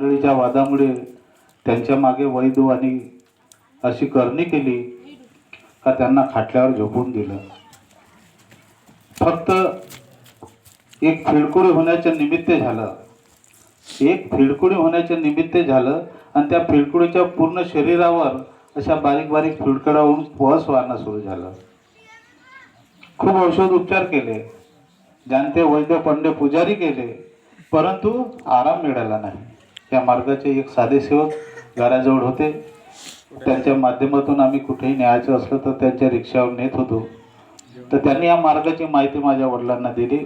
मंडळीच्या वादामुळे त्यांच्या मागे वैद्य आणि अशी करणी केली का त्यांना खाटल्यावर झोपून दिलं. फक्त एक फिडकुडी होण्याच्या निमित्त झालं. एक फिडकुडी होण्याच्या निमित्त झालं आणि त्या फिडकुडीच्या पूर्ण शरीरावर अशा बारीक बारीक फिडकडावरून होऊन पस सुरू झालं. खूप औषध उपचार केले. जाणते वैद्य पंडे पुजारी केले. परंतु आराम मिळाला नाही. या मार्गाचे एक साधे सेवक घराजवळ होते. त्यांच्या माध्यमातून आम्ही कुठेही न्यायचं असलं तर त्यांच्या रिक्षावर नेत होतो. तर त्यांनी या मार्गाची माहिती माझ्या वडिलांना दिली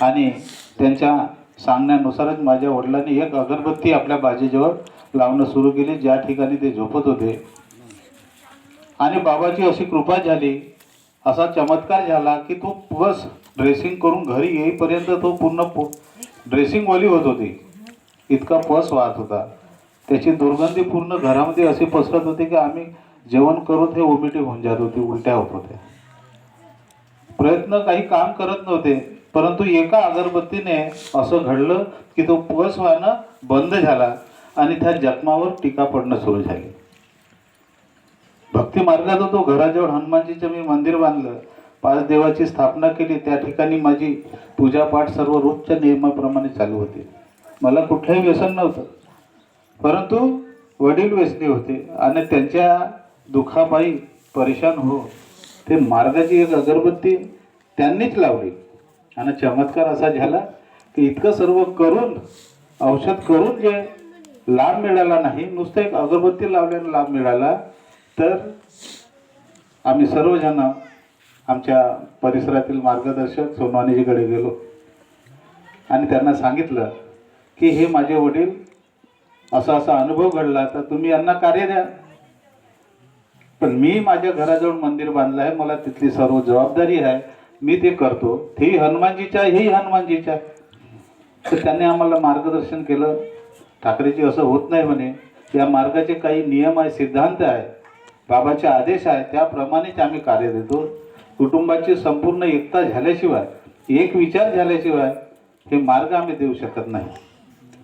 आणि त्यांच्या सांगण्यानुसारच माझ्या वडिलांनी एक अगरबत्ती आपल्या बाजेजवळ लावणं सुरू केली. ज्या ठिकाणी ते झोपत होते. आणि बाबाची अशी कृपा झाली असा चमत्कार झाला की तो बस ड्रेसिंग करून घरी येईपर्यंत तो पूर्ण पो ड्रेसिंगवाली होत होती. इतका पस वाहत होता. त्याची दुर्गंधी पूर्ण घरामध्ये अशी पसरत होती की आम्ही जेवण करत हे ओबिटी होऊन जात होती उलट्या होत होत्या. प्रयत्न काही काम करत नव्हते परंतु एका अगरबत्तीने असं घडलं की तो पस वाहणं बंद झाला आणि त्या जखमावर टीका पडणं सुरू झाली. भक्ती मार्गाचा तो घराजवळ हनुमानजीचं मी मंदिर बांधलं. पाच देवाची स्थापना केली. त्या ठिकाणी माझी पूजापाठ सर्व रोजच्या नियमाप्रमाणे चालू होती. मला कुठलंही व्यसन नव्हतं. परंतु वडील व्यसनी होते आणि त्यांच्या दुखापायी परेशान हो. ते मार्गाची एक अगरबत्ती त्यांनीच लावली. आणि चमत्कार असा झाला की इतकं सर्व करून औषध करून जे लाभ मिळाला नाही नुसतं एक अगरबत्ती लावल्याने लाभ मिळाला तर आम्ही सर्वजण आमच्या परिसरातील मार्गदर्शक सोनवानीजीकडे गेलो. आणि त्यांना सांगितलं की हे माझे वडील असा असा अनुभव घडला तर तुम्ही यांना कार्य द्या. पण मी माझ्या घराजवळ मंदिर बांधलं आहे मला तिथली सर्व जबाबदारी आहे. मी ते करतो. ही हनुमानजीच्या आहे, हेही हनुमानजीच्या. आहे. तर त्यांनी आम्हाला मार्गदर्शन केलं. ठाकरेजी असं होत नाही म्हणे. या मार्गाचे काही नियम आहे सिद्धांत आहे बाबाचे आदेश आहे त्याप्रमाणेच आम्ही कार्य देतो. कुटुंबाची संपूर्ण एकता झाल्याशिवाय एक विचार झाल्याशिवाय हे मार्ग आम्ही देऊ शकत नाही.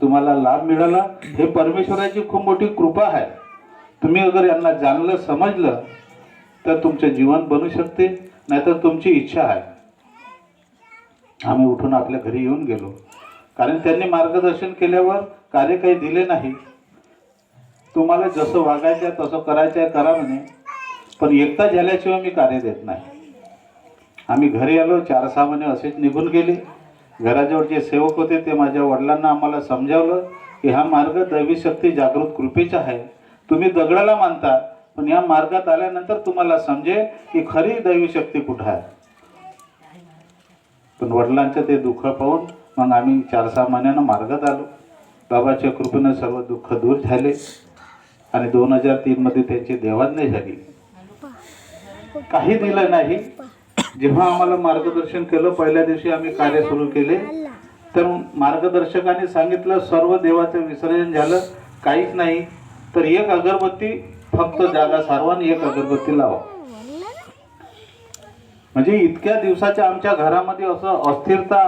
तुम्हाला लाभ मिळाला. हे परमेश्वराची खूप मोठी कृपा आहे. तुम्ही अगर यांना जाणलं समजलं तर तुमचं जीवन बनू शकते नाहीतर तुमची इच्छा आहे. आम्ही उठून आपल्या घरी येऊन गेलो. कारण त्यांनी मार्गदर्शन केल्यावर कार्य काही दिले नाही. तुम्हाला जसं वागायचं आहे तसं करायचं आहे करा म्हणे. पण एकता झाल्याशिवाय मी कार्य देत नाही. आम्ही घरी आलो चार सहा महिने असेच निघून गेले. घराजवळ जे सेवक होते ते माझ्या वडिलांना आम्हाला समजावलं की हा मार्ग दैवी शक्ती जागृत कृपेचा आहे. तुम्ही दगडाला मानता पण या मार्गात आल्यानंतर तुम्हाला समजेल की खरी दैवी शक्ती कुठं आहे. पण वडिलांचं ते दुःख पाहून मग आम्ही चार सहा महिन्यानं मार्गात आलो. बाबाच्या कृपेनं सर्व दुःख दूर झाले आणि दोन हजार तीनमध्ये त्यांची देवाज्ञा झाली. काही दिलं नाही. जेव्हा आम्हाला मार्गदर्शन केलं पहिल्या दिवशी आम्ही कार्य सुरू केले. तर मार्गदर्शकाने सांगितलं सर्व देवाचं विसर्जन झालं काहीच नाही. तर एक अगरबत्ती फक्त जागा सारवान एक अगरबत्ती लावा. म्हणजे इतक्या दिवसाच्या आमच्या घरामध्ये असं अस्थिरता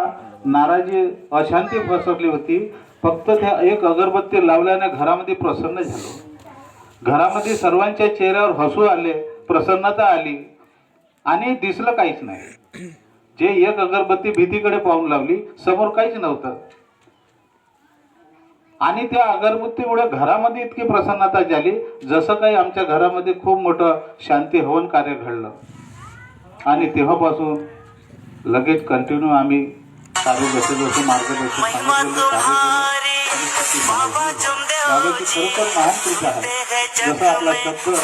नाराजी अशांती पसरली होती. फक्त त्या एक अगरबत्ती लावल्याने घरामध्ये प्रसन्न झालो. घरामध्ये सर्वांच्या चेहऱ्यावर हसू आले प्रसन्नता आली. आणि दिसलं काहीच नाही. जे एक अगरबत्ती भीतीकडे पाहून लावली समोर काहीच नव्हतं. आणि त्या अगरबत्तीमुळे घरामध्ये इतकी प्रसन्नता झाली जसं काही आमच्या घरामध्ये खूप मोठं शांती हवन कार्य घडलं. आणि तेव्हापासून लगेच कंटिन्यू आम्ही जसं जसं मार्गदर्शन खरोखर महान आहे जसं आपला शब्द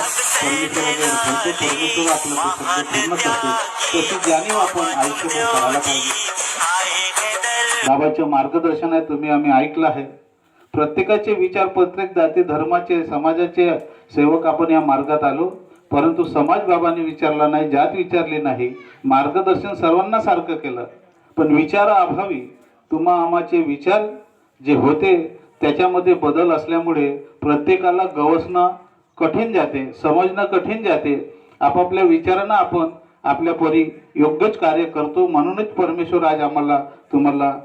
परमेश्वराजवळ ठेवतो परमेश्वर आपलं ते शब्द पूर्ण करतो. तशी जाणीव आपण आयुष्यभर करायला पाहिजे. बाबाचे मार्गदर्शन आहे तुम्ही आम्ही ऐकलं आहे. प्रत्येकाचे विचार प्रत्येक जाती धर्माचे समाजाचे सेवक आपण या मार्गात आलो. परंतु समाज बाबांनी विचारला नाही जात विचारली नाही. मार्गदर्शन सर्वांना सारखं केलं. पण विचाराअभावी तुम्हा आमाचे विचार जे होते त्याच्यामध्ये बदल असल्यामुळे प्रत्येकाला गवसणं कठीण जाते समजणं कठीण जाते. आपापल्या विचारानं आपण आपल्या परी योग्यच कार्य करतो म्हणूनच परमेश्वर आज आम्हाला तुम्हाला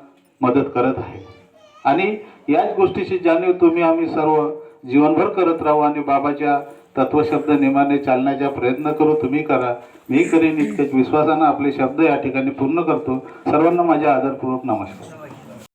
मदत करत आहे. आणि याच गोष्टीची जाणीव तुम्ही आम्ही सर्व जीवनभर करत राहू आणि बाबाच्या तत्वशब्द नियमाने चालण्याचा प्रयत्न करू तुम्ही करा. मी करीन इतकेच. विश्वासानं आपले शब्द या ठिकाणी पूर्ण करतो. सर्वांना माझ्या आदरपूर्वक नमस्कार.